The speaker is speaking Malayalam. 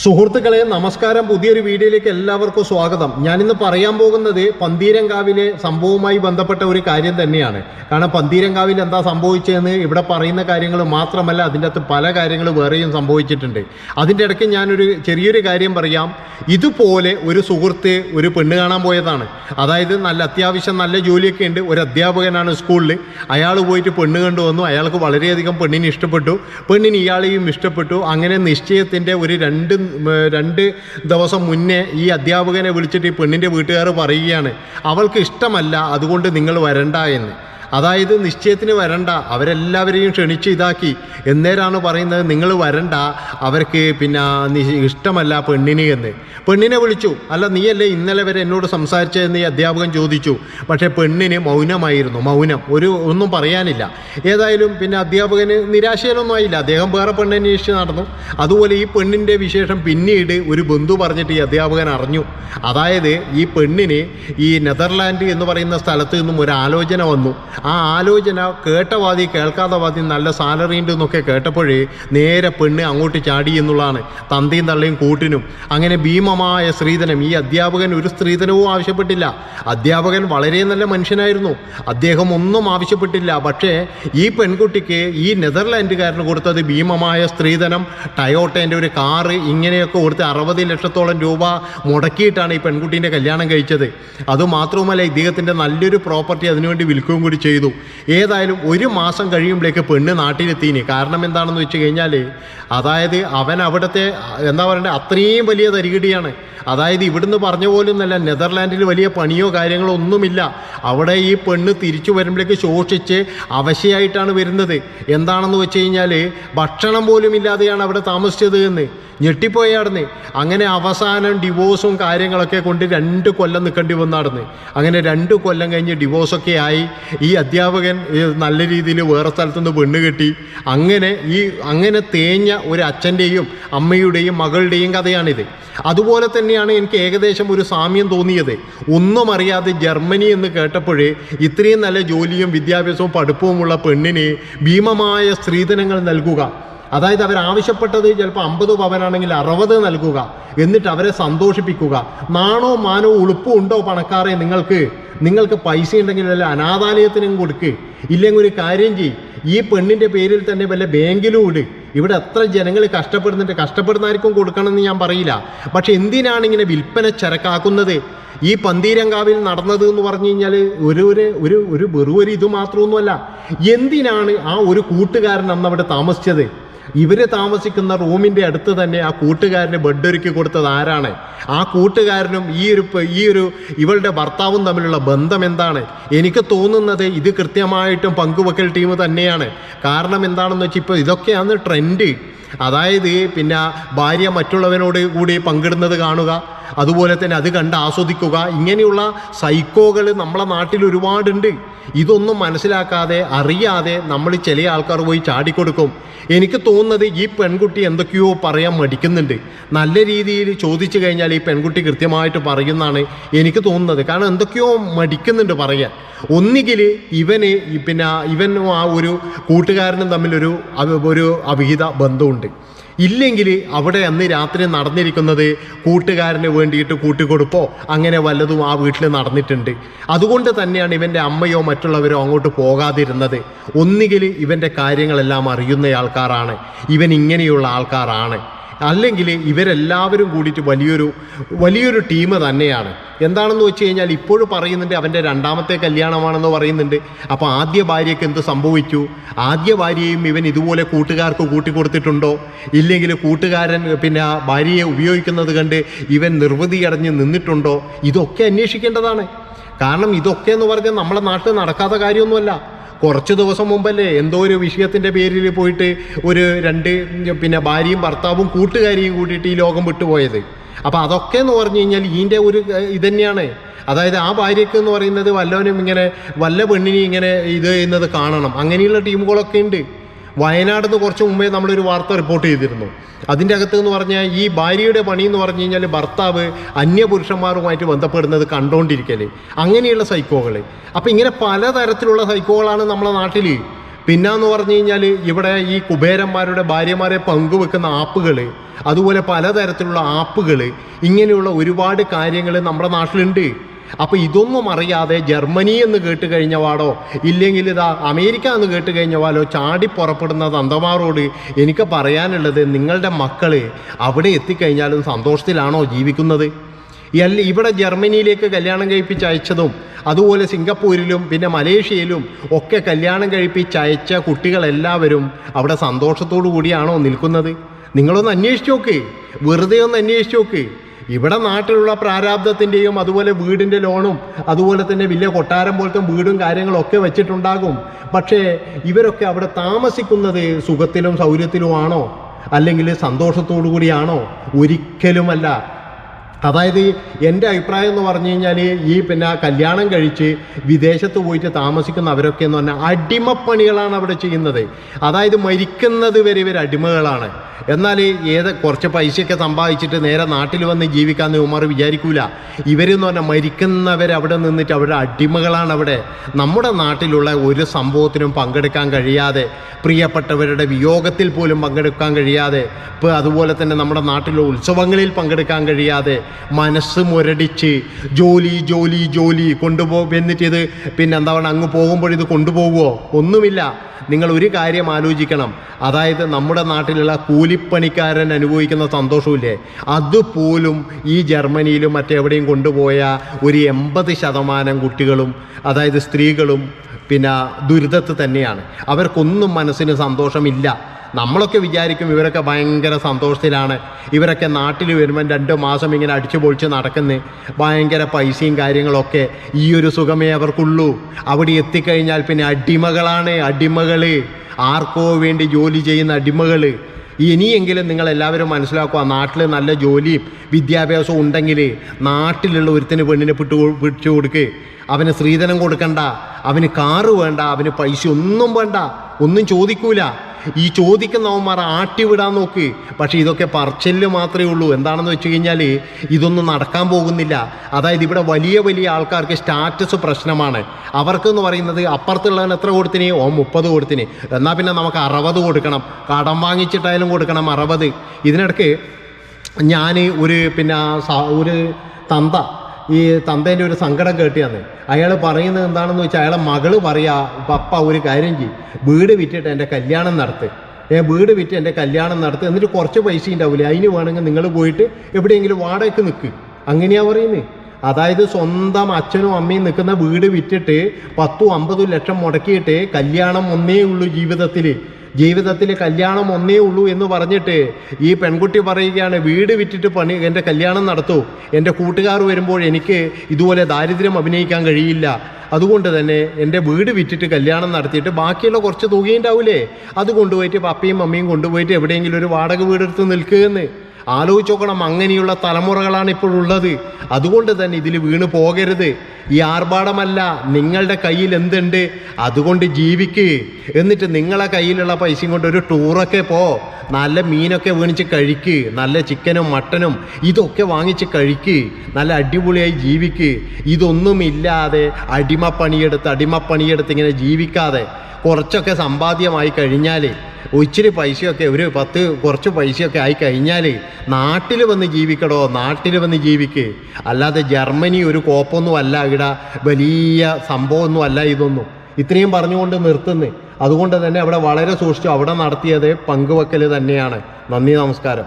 സുഹൃത്തുക്കളെ നമസ്കാരം. പുതിയൊരു വീഡിയോയിലേക്ക് എല്ലാവർക്കും സ്വാഗതം. ഞാനിന്ന് പറയാൻ പോകുന്നത് പന്തീരങ്കാവിലെ സംഭവവുമായി ബന്ധപ്പെട്ട ഒരു കാര്യം തന്നെയാണ്. കാരണം പന്തീരങ്കാവിൽ എന്താ സംഭവിച്ചതെന്ന് ഇവിടെ പറയുന്ന കാര്യങ്ങൾ മാത്രമല്ല അതിന്റെ അകത്ത് പല കാര്യങ്ങൾ വേറെയും സംഭവിച്ചിട്ടുണ്ട്. അതിന്റെ ഇടയ്ക്ക് ഞാനൊരു ചെറിയൊരു കാര്യം പറയാം. ഇതുപോലെ ഒരു സുഹൃത്ത് ഒരു പെണ്ണ് കാണാൻ പോയതാണ്. അതായത് നല്ല അത്യാവശ്യം നല്ല ജോലിയൊക്കെ ഉണ്ട്. ഒരു അധ്യാപകനാണ് സ്കൂളിൽ അയാൾ പോയിട്ട് പെണ്ണ് കണ്ടുവന്നു അയാൾക്ക് വളരെയധികം പെണ്ണിനെ ഇഷ്ടപ്പെട്ടു. പെണ്ണിന് ഇയാളെയും ഇഷ്ടപ്പെട്ടു. അങ്ങനെ നിശ്ചയത്തിന്റെ ഒരു രണ്ട് രണ്ട് ദിവസം മുന്നേ ഈ അധ്യാപകനെ വിളിച്ചിട്ട് ഈ പെണ്ണിന്റെ വീട്ടുകാർ പറയുകയാണ് അവൾക്ക് ഇഷ്ടമല്ല അതുകൊണ്ട് നിങ്ങൾ വരണ്ട എന്ന്. അതായത് നിശ്ചയത്തിന് വരണ്ട അവരെല്ലാവരെയും ക്ഷണിച്ച് ഇതാക്കി. എന്നേരാണ് പറയുന്നത് നിങ്ങൾ വരണ്ട അവർക്ക് പിന്നെ ഇഷ്ടമല്ല പെണ്ണിന് എന്ന്. പെണ്ണിനെ വിളിച്ചു. അല്ല നീയല്ലേ ഇന്നലെ വരെ എന്നോട് സംസാരിച്ചതെന്ന് ഈ അധ്യാപകൻ ചോദിച്ചു. പക്ഷേ പെണ്ണിന് മൗനമായിരുന്നു മൗനം. ഒരു ഒന്നും പറയാനില്ല. ഏതായാലും പിന്നെ അധ്യാപകന് നിരാശയിലൊന്നും ആയില്ല. അദ്ദേഹം വേറെ പെണ്ണന്വേഷിച്ച് നടന്നു. അതുപോലെ ഈ പെണ്ണിന്റെ വിശേഷം പിന്നീട് ഒരു ബന്ധു പറഞ്ഞിട്ട് ഈ അധ്യാപകൻ അറിഞ്ഞു. അതായത് ഈ പെണ്ണിന് ഈ നെതർലാൻഡ് എന്ന് പറയുന്ന സ്ഥലത്ത് നിന്നും ഒരു ആലോചന വന്നു. ആ ആലോചന കേട്ടവാദി കേൾക്കാത്തവാദി നല്ല സാലറി ഉണ്ട് എന്നൊക്കെ കേട്ടപ്പോഴേ നേരെ പെണ്ണ് അങ്ങോട്ട് ചാടി എന്നുള്ളതാണ്. തന്തയും തള്ളയും കൂട്ടിനും. അങ്ങനെ ഭീമമായ സ്ത്രീധനം ഈ അധ്യാപകൻ ഒരു സ്ത്രീധനവും ആവശ്യപ്പെട്ടില്ല. അധ്യാപകൻ വളരെ നല്ല മനുഷ്യനായിരുന്നു. അദ്ദേഹം ഒന്നും ആവശ്യപ്പെട്ടില്ല. പക്ഷേ ഈ പെൺകുട്ടിക്ക് ഈ നെതർലാൻഡുകാരന് കൊടുത്തത് ഭീമമായ സ്ത്രീധനം. ടയോട്ടേന്റെ ഒരു കാറ് ഇങ്ങനെയൊക്കെ കൊടുത്ത് അറുപത് ലക്ഷത്തോളം രൂപ മുടക്കിയിട്ടാണ് ഈ പെൺകുട്ടീന്റെ കല്യാണം കഴിച്ചത്. അതുമാത്രവുമല്ല ഇദ്ദേഹത്തിന്റെ നല്ലൊരു പ്രോപ്പർട്ടി അതിനുവേണ്ടി വിൽക്കുകയും കൂടി ചെയ്തു. ഏതായാലും ഒരു മാസം കഴിയുമ്പോഴേക്ക് പെണ്ണ് നാട്ടിലെത്തിന്. കാരണം എന്താണെന്ന് വെച്ച് കഴിഞ്ഞാൽ അതായത് അവൻ അവിടുത്തെ എന്താ പറയണ്ടേ അത്രയും വലിയ തരികിടിയാണ്. അതായത് ഇവിടുന്ന് പറഞ്ഞ പോലൊന്നല്ല നെതർലാൻഡിൽ വലിയ പണിയോ കാര്യങ്ങളോ ഒന്നുമില്ല. അവിടെ ഈ പെണ്ണ് തിരിച്ചു വരുമ്പോഴേക്ക് ശോഷിച്ച് അവശയായിട്ടാണ് വരുന്നത്. എന്താണെന്ന് വെച്ച് കഴിഞ്ഞാൽ ഭക്ഷണം പോലും ഇല്ലാതെയാണ് അവിടെ താമസിച്ചത് എന്ന്. ഞെട്ടിപ്പോയാടന്ന് അങ്ങനെ അവസാനം ഡിവോഴ്സും കാര്യങ്ങളൊക്കെ കൊണ്ട് രണ്ട് കൊല്ലം നിൽക്കേണ്ടി വന്നാടന്ന് അങ്ങനെ രണ്ട് കൊല്ലം കഴിഞ്ഞ് ഡിവോഴ്സൊക്കെ ആയി. ഈ അധ്യാപകൻ നല്ല രീതിയിൽ വേറെ സ്ഥലത്തുനിന്ന് പെണ്ണ് കെട്ടി അങ്ങനെ ഈ അങ്ങനെ തേഞ്ഞ ഒരു അച്ഛന്റെയും അമ്മയുടെയും മകളുടെയും കഥയാണിത്. അതുപോലെ തന്നെയാണ് എനിക്ക് ഏകദേശം ഒരു സാമ്യം തോന്നിയത്. ഒന്നും അറിയാതെ ജർമ്മനി എന്ന് കേട്ടപ്പോഴേ ഇത്രയും നല്ല ജോലിയും വിദ്യാഭ്യാസവും പഠിപ്പുമുള്ള പെണ്ണിന് ഭീമമായ സ്ത്രീധനങ്ങൾ നൽകുക. അതായത് അവർ ആവശ്യപ്പെട്ടത് ചിലപ്പോൾ അമ്പത് പവനാണെങ്കിൽ അറുപത് നൽകുക. എന്നിട്ട് അവരെ സന്തോഷിപ്പിക്കുക. നാണോ മാനോ ഉളുപ്പും ഉണ്ടോ പണക്കാരെ നിങ്ങൾക്ക്? നിങ്ങൾക്ക് പൈസ ഉണ്ടെങ്കിൽ വല്ല അനാഥാലയത്തിനും കൊടുക്ക്. ഇല്ലെങ്കിൽ ഒരു കാര്യം ചെയ്യ്. ഈ പെണ്ണിന്റെ പേരിൽ തന്നെ വല്ല ബാങ്കിലും ഇട്. ഇവിടെ എത്ര ജനങ്ങൾ കഷ്ടപ്പെടുന്നുണ്ട്. കഷ്ടപ്പെടുന്നവർക്കും കൊടുക്കണമെന്ന് ഞാൻ പറയില്ല. പക്ഷെ എന്തിനാണ് ഇങ്ങനെ വിൽപ്പന ചരക്കാക്കുന്നത്? ഈ പന്തീരങ്കാവിൽ നടന്നത് എന്ന് പറഞ്ഞു കഴിഞ്ഞാൽ ഒരു ഒരു ഒരു ഒരു വെറും ഒരു ഇത് മാത്രമൊന്നുമല്ല. എന്തിനാണ് ആ ഒരു കൂട്ടുകാരൻ അന്ന് അവിടെ താമസിച്ചത്? ഇവർ താമസിക്കുന്ന റൂമിന്റെ അടുത്ത് തന്നെ ആ കൂട്ടുകാരന് ബെഡ് ഒരുക്കി കൊടുത്തത് ആരാണ്? ആ കൂട്ടുകാരനും ഈ ഒരു ഈ ഒരു ഇവളുടെ ഭർത്താവും തമ്മിലുള്ള ബന്ധം എന്താണ്? എനിക്ക് തോന്നുന്നത് ഇത് കൃത്യമായിട്ടും പങ്കുവെക്കൽ ടീം തന്നെയാണ്. കാരണം എന്താണെന്ന് വെച്ചാൽ ഇപ്പോൾ ഇതൊക്കെയാണ് ട്രെൻഡ്. അതായത് പിന്നെ ഭാര്യ മറ്റുള്ളവനോട് കൂടി പങ്കിടുന്നത് കാണുക. അതുപോലെ തന്നെ അത് കണ്ട് ആസ്വദിക്കുക. ഇങ്ങനെയുള്ള സൈക്കോകൾ നമ്മളെ നാട്ടിൽ ഒരുപാടുണ്ട്. ഇതൊന്നും മനസ്സിലാക്കാതെ അറിയാതെ നമ്മൾ ചില ആൾക്കാർ പോയി ചാടിക്കൊടുക്കും. എനിക്ക് തോന്നുന്നത് ഈ പെൺകുട്ടി എന്തൊക്കെയോ പറയാൻ മടിക്കുന്നുണ്ട്. നല്ല രീതിയിൽ ചോദിച്ചു കഴിഞ്ഞാൽ ഈ പെൺകുട്ടി കൃത്യമായിട്ട് പറയുന്നതാണ് എനിക്ക് തോന്നുന്നത്. കാരണം എന്തൊക്കെയോ മടിക്കുന്നുണ്ട് പറയാൻ. ഒന്നുകിൽ ഇവന് പിന്നെ ഇവനും ആ ഒരു കൂട്ടുകാരനും തമ്മിലൊരു ഒരു അവിഹിത ബന്ധമുണ്ട്. ഇല്ലെങ്കിൽ അവിടെ അന്ന് രാത്രി നടന്നിരിക്കുന്നത് കൂട്ടുകാരന് വേണ്ടിയിട്ട് കൂട്ടിക്കൊടുപ്പോ? അങ്ങനെ വല്ലതും ആ വീട്ടിൽ നടന്നിട്ടുണ്ട്. അതുകൊണ്ട് തന്നെയാണ് ഇവന്റെ അമ്മയോ മറ്റുള്ളവരോ അങ്ങോട്ട് പോകാതിരുന്നത്. ഒന്നുകിൽ ഇവന്റെ കാര്യങ്ങളെല്ലാം അറിയുന്ന ആൾക്കാരാണ്. ഇവൻ ഇങ്ങനെയുള്ള ആൾക്കാരാണ്. അല്ലെങ്കിൽ ഇവരെല്ലാവരും കൂടിയിട്ട് വലിയൊരു വലിയൊരു ടീം തന്നെയാണ്. എന്താണെന്ന് വെച്ച് കഴിഞ്ഞാൽ ഇപ്പോഴും പറയുന്നുണ്ട് അവന്റെ രണ്ടാമത്തെ കല്യാണമാണെന്ന് പറയുന്നുണ്ട്. അപ്പോൾ ആദ്യ ഭാര്യയ്ക്ക് എന്ത് സംഭവിച്ചു? ആദ്യ ഭാര്യയും ഇവൻ ഇതുപോലെ കൂട്ടുകാർക്ക് കൂട്ടിക്കൊടുത്തിട്ടുണ്ടോ? ഇല്ലെങ്കിൽ കൂട്ടുകാരൻ പിന്നെ ഭാര്യയെ ഉപയോഗിക്കുന്നത് കണ്ട് ഇവൻ നിർവൃതി അടഞ്ഞ് നിന്നിട്ടുണ്ടോ? ഇതൊക്കെ അന്വേഷിക്കേണ്ടതാണ്. കാരണം ഇതൊക്കെ എന്ന് പറഞ്ഞാൽ നമ്മുടെ നാട്ടിൽ നടക്കാത്ത കാര്യമൊന്നുമല്ല. കുറച്ച് ദിവസം മുമ്പല്ലേ എന്തോ ഒരു വിഷയത്തിന്റെ പേരിൽ പോയിട്ട് ഒരു രണ്ട് പിന്നെ ഭാര്യയും ഭർത്താവും കൂട്ടുകാരിയും കൂട്ടിയിട്ട് ഈ ലോകം വിട്ടുപോയത്. അപ്പോൾ അതൊക്കെ എന്ന് പറഞ്ഞു കഴിഞ്ഞാൽ ഇതിന്റെ ഒരു ഇത് തന്നെയാണ് അതായത് ആ ഭാര്യയ്ക്ക് എന്ന് പറയുന്നത് വല്ലവനും ഇങ്ങനെ വല്ല പെണ്ണിനെയും ഇങ്ങനെ ഇത് ചെയ്യുന്നത് കാണണം. അങ്ങനെയുള്ള ടീമുകളൊക്കെ ഉണ്ട്. വയനാട് നിന്ന് കുറച്ച് മുമ്പേ നമ്മളൊരു വാർത്ത റിപ്പോർട്ട് ചെയ്തിരുന്നു. അതിന്റെ അകത്ത് എന്ന് പറഞ്ഞാൽ ഈ ഭാര്യയുടെ പണി എന്ന് പറഞ്ഞു കഴിഞ്ഞാൽ ഭർത്താവ് അന്യപുരുഷന്മാരുമായിട്ട് ബന്ധപ്പെടുന്നത് കണ്ടുകൊണ്ടിരിക്കൽ അങ്ങനെയുള്ള സൈക്കോകൾ അപ്പോൾ ഇങ്ങനെ പലതരത്തിലുള്ള സൈക്കോകളാണ് നമ്മളെ നാട്ടിൽ പിന്നെന്ന് പറഞ്ഞു കഴിഞ്ഞാൽ ഇവിടെ ഈ കുബേരന്മാരുടെ ഭാര്യമാരെ പങ്കുവെക്കുന്ന ആപ്പുകൾ അതുപോലെ പലതരത്തിലുള്ള ആപ്പുകൾ ഇങ്ങനെയുള്ള ഒരുപാട് കാര്യങ്ങൾ നമ്മുടെ നാട്ടിലുണ്ട്. അപ്പോൾ ഇതൊന്നും അറിയാതെ ജർമ്മനി എന്ന് കേട്ട് കഴിഞ്ഞവാടോ? ഇല്ലെങ്കിൽ ഇതാ അമേരിക്ക എന്ന് കേട്ട് കഴിഞ്ഞവാലോ? ചാടി പുറപ്പെടുന്ന അന്തമാറോട് എനിക്ക് പറയാനുള്ളത് നിങ്ങളുടെ മക്കൾ അവിടെ എത്തിക്കഴിഞ്ഞാലും സന്തോഷത്തിലാണോ ജീവിക്കുന്നത്? അല്ല ഇവിടെ ജർമ്മനിയിലേക്ക് കല്യാണം കഴിപ്പിച്ച് അയച്ചതും അതുപോലെ സിംഗപ്പൂരിലും പിന്നെ മലേഷ്യയിലും ഒക്കെ കല്യാണം കഴിപ്പിച്ച് അയച്ച കുട്ടികളെല്ലാവരും അവിടെ സന്തോഷത്തോടു കൂടിയാണോ നിൽക്കുന്നത്? നിങ്ങളൊന്ന് അന്വേഷിച്ച് നോക്ക്. വെറുതെ ഒന്ന് അന്വേഷിച്ച് നോക്ക്. ഇവിടെ നാട്ടിലുള്ള പ്രാരാബ്ദത്തിന്റെയും അതുപോലെ വീടിന്റെ ലോണും അതുപോലെ തന്നെ വലിയ കൊട്ടാരം പോലത്തെ വീടും കാര്യങ്ങളും ഒക്കെ വെച്ചിട്ടുണ്ടാകും. പക്ഷേ ഇവരൊക്കെ അവിടെ താമസിക്കുന്നത് സുഖത്തിലും സൗകര്യത്തിലുമാണോ? അല്ലെങ്കിൽ സന്തോഷത്തോടു കൂടിയാണോ? ഒരിക്കലുമല്ല. അതായത് എന്റെ അഭിപ്രായം എന്ന് പറഞ്ഞു കഴിഞ്ഞാൽ ഈ പിന്നെ കല്യാണം കഴിച്ച് വിദേശത്ത് പോയിട്ട് താമസിക്കുന്നവരൊക്കെ എന്ന് പറഞ്ഞാൽ അടിമപ്പണികളാണ് അവിടെ ചെയ്യുന്നത്. അതായത് മരിക്കുന്നത് വരെ ഇവർ അടിമകളാണ്. എന്നാൽ ഏത് കുറച്ച് പൈസയൊക്കെ സമ്പാദിച്ചിട്ട് നേരെ നാട്ടിൽ വന്ന് ജീവിക്കാമെന്ന് ഉമാർ വിചാരിക്കൂല. ഇവരെന്ന് പറഞ്ഞാൽ മരിക്കുന്നവർ അവിടെ നിന്നിട്ട് അവരുടെ അടിമകളാണ് അവിടെ. നമ്മുടെ നാട്ടിലുള്ള ഒരു സംഭവത്തിനും പങ്കെടുക്കാൻ കഴിയാതെ പ്രിയപ്പെട്ടവരുടെ വിയോഗത്തിൽ പോലും പങ്കെടുക്കാൻ കഴിയാതെ ഇപ്പോൾ അതുപോലെ തന്നെ നമ്മുടെ നാട്ടിലെ ഉത്സവങ്ങളിൽ പങ്കെടുക്കാൻ കഴിയാതെ മനസ്സ് മുരടിച്ച് ജോലി ജോലി ജോലി കൊണ്ടുപോ എന്നിട്ട് ഇത് പിന്നെ എന്താ പറയുക അങ്ങ് പോകുമ്പോൾ ഇത് കൊണ്ടുപോകുമോ ഒന്നുമില്ല. നിങ്ങൾ ഒരു കാര്യം ആലോചിക്കണം. അതായത് നമ്മുടെ നാട്ടിലുള്ള കൂലിപ്പണിക്കാരൻ അനുഭവിക്കുന്ന സന്തോഷമില്ലേ? അതുപോലും ഈ ജർമ്മനിയിലും മറ്റെവിടെയും കൊണ്ടുപോയ ഒരു എൺപത് ശതമാനം കുട്ടികളും അതായത് സ്ത്രീകളും പിന്നെ ദുരിതത്ത് തന്നെയാണ്. അവർക്കൊന്നും മനസ്സിന് സന്തോഷമില്ല. നമ്മളൊക്കെ വിചാരിക്കും ഇവരൊക്കെ ഭയങ്കര സന്തോഷത്തിലാണ്. ഇവരൊക്കെ നാട്ടിൽ വരുമ്പം രണ്ട് മാസം ഇങ്ങനെ അടിച്ചു പൊളിച്ച് നടക്കുന്നു. ഭയങ്കര പൈസയും കാര്യങ്ങളൊക്കെ. ഈ ഒരു സുഖമേ അവർക്കുള്ളൂ. അവിടെ എത്തിക്കഴിഞ്ഞാൽ പിന്നെ അടിമകളാണ് അടിമകൾ ആർക്കോ വേണ്ടി ജോലി ചെയ്യുന്ന അടിമകൾ ഇനിയെങ്കിലും നിങ്ങൾ എല്ലാവരും മനസ്സിലാക്കുക നാട്ടിൽ നല്ല ജോലിയും വിദ്യാഭ്യാസവും ഉണ്ടെങ്കിൽ നാട്ടിലുള്ള ഒരുത്തിന് പെണ്ണിനെ പിട്ടു പിടിച്ചു കൊടുക്ക്. അവന് സ്ത്രീധനം കൊടുക്കണ്ട. അവന് കാറ് വേണ്ട. അവന് പൈസ ഒന്നും വേണ്ട. ഒന്നും ചോദിക്കൂല. ഈ ചോദിക്കുന്നവന്മാർ ആട്ടിവിടാൻ നോക്ക്. പക്ഷേ ഇതൊക്കെ പറച്ചൽ മാത്രമേ ഉള്ളൂ. എന്താണെന്ന് വെച്ച് കഴിഞ്ഞാൽ ഇതൊന്നും നടക്കാൻ പോകുന്നില്ല. അതായത് ഇവിടെ വലിയ വലിയ ആൾക്കാർക്ക് സ്റ്റാറ്റസ് പ്രശ്നമാണ്. അവർക്കെന്ന് പറയുന്നത് അപ്പുറത്തുള്ളവൻ എത്ര കൊടുത്തിന്? ഓ മുപ്പത് കൊടുത്തിന്. എന്നാൽ പിന്നെ നമുക്ക് അറുപത് കൊടുക്കണം. കടം വാങ്ങിച്ചിട്ടായാലും കൊടുക്കണം അറുപത്. ഇതിനിടയ്ക്ക് ഞാൻ ഒരു പിന്നെ ഒരു തന്ത ഈ തന്തേന്റെ ഒരു സങ്കടം കേട്ടിയാന്ന്. അയാൾ പറയുന്നത് എന്താണെന്ന് വെച്ചാൽ അയാളെ മകൾ പറയാ പപ്പ ഒരു കാര്യം ചെയ്യും. വീട് വിറ്റിട്ട് എന്റെ കല്യാണം നടത്ത്. വീട് വിറ്റ് എന്റെ കല്യാണം നടത്ത്. എന്നിട്ട് കുറച്ച് പൈസ ഉണ്ടാവില്ലേ അതിന് വേണമെങ്കിൽ നിങ്ങൾ പോയിട്ട് എവിടെയെങ്കിലും വാടകയ്ക്ക് നിൽക്ക് അങ്ങനെയാ പറയുന്നത് അതായത് സ്വന്തം അച്ഛനും അമ്മയും നിൽക്കുന്ന വീട് വിറ്റിട്ട് പത്തും അമ്പതും ലക്ഷം മുടക്കിയിട്ട് കല്യാണം ഒന്നേ ഉള്ളൂ ജീവിതത്തിൽ ജീവിതത്തിൽ കല്യാണം ഒന്നേ ഉള്ളൂ എന്ന് പറഞ്ഞിട്ട് ഈ പെൺകുട്ടി പറയുകയാണ് വീട് വിറ്റിട്ട് പണി എന്റെ കല്യാണം നടത്തൂ. എന്റെ കൂട്ടുകാർ വരുമ്പോൾ എനിക്ക് ഇതുപോലെ ദാരിദ്ര്യം അഭിനയിക്കാൻ കഴിയില്ല. അതുകൊണ്ട് തന്നെ എന്റെ വീട് വിറ്റിട്ട് കല്യാണം നടത്തിയിട്ട് ബാക്കിയുള്ള കുറച്ച് തുകയുണ്ടാവില്ലേ അത് കൊണ്ടുപോയിട്ട് പപ്പയും മമ്മിയും കൊണ്ടുപോയിട്ട് എവിടെയെങ്കിലും ഒരു വാടക വീടെടുത്ത് നിൽക്കുകയെന്ന്. ആലോചിച്ച് നോക്കണം അങ്ങനെയുള്ള തലമുറകളാണ് ഇപ്പോഴുള്ളത് അതുകൊണ്ട് തന്നെ ഇതിൽ വീണ് പോകരുത്. ഈ ആർഭാടമല്ല നിങ്ങളുടെ കയ്യിൽ എന്തുണ്ട്? അതുകൊണ്ട് ജീവിക്ക്. എന്നിട്ട് നിങ്ങളെ കയ്യിലുള്ള പൈസയും കൊണ്ട് ഒരു ടൂറൊക്കെ പോ. നല്ല മീനൊക്കെ വീണിച്ച് കഴിക്ക്. നല്ല ചിക്കനും മട്ടനും ഇതൊക്കെ വാങ്ങിച്ച് കഴിക്ക്. നല്ല അടിപൊളിയായി ജീവിക്ക്. ഇതൊന്നുമില്ലാതെ അടിമപ്പണിയെടുത്ത് അടിമപ്പണിയെടുത്ത് ഇങ്ങനെ ജീവിക്കാതെ കുറച്ചൊക്കെ സമ്പാദ്യമായി കഴിഞ്ഞാൽ ഇച്ചിരി പൈസയൊക്കെ ഒരു പത്ത് കുറച്ച് പൈസയൊക്കെ ആയി കഴിഞ്ഞാൽ നാട്ടിൽ വന്ന് ജീവിക്കടോ നാട്ടിൽ വന്ന് ജീവിക്ക്. അല്ലാതെ ജർമ്മനി ഒരു കോപ്പൊന്നും അല്ല ഇവിടെ വലിയ സംഭവമൊന്നും അല്ല ഇതൊന്നും. ഇത്രയും പറഞ്ഞുകൊണ്ട് നിർത്തുന്നു. അതുകൊണ്ട് തന്നെ അവിടെ വളരെ സൂക്ഷിച്ചു. അവിടെ നടത്തിയത് പങ്കുവെക്കൽ തന്നെയാണ്. നന്ദി നമസ്കാരം.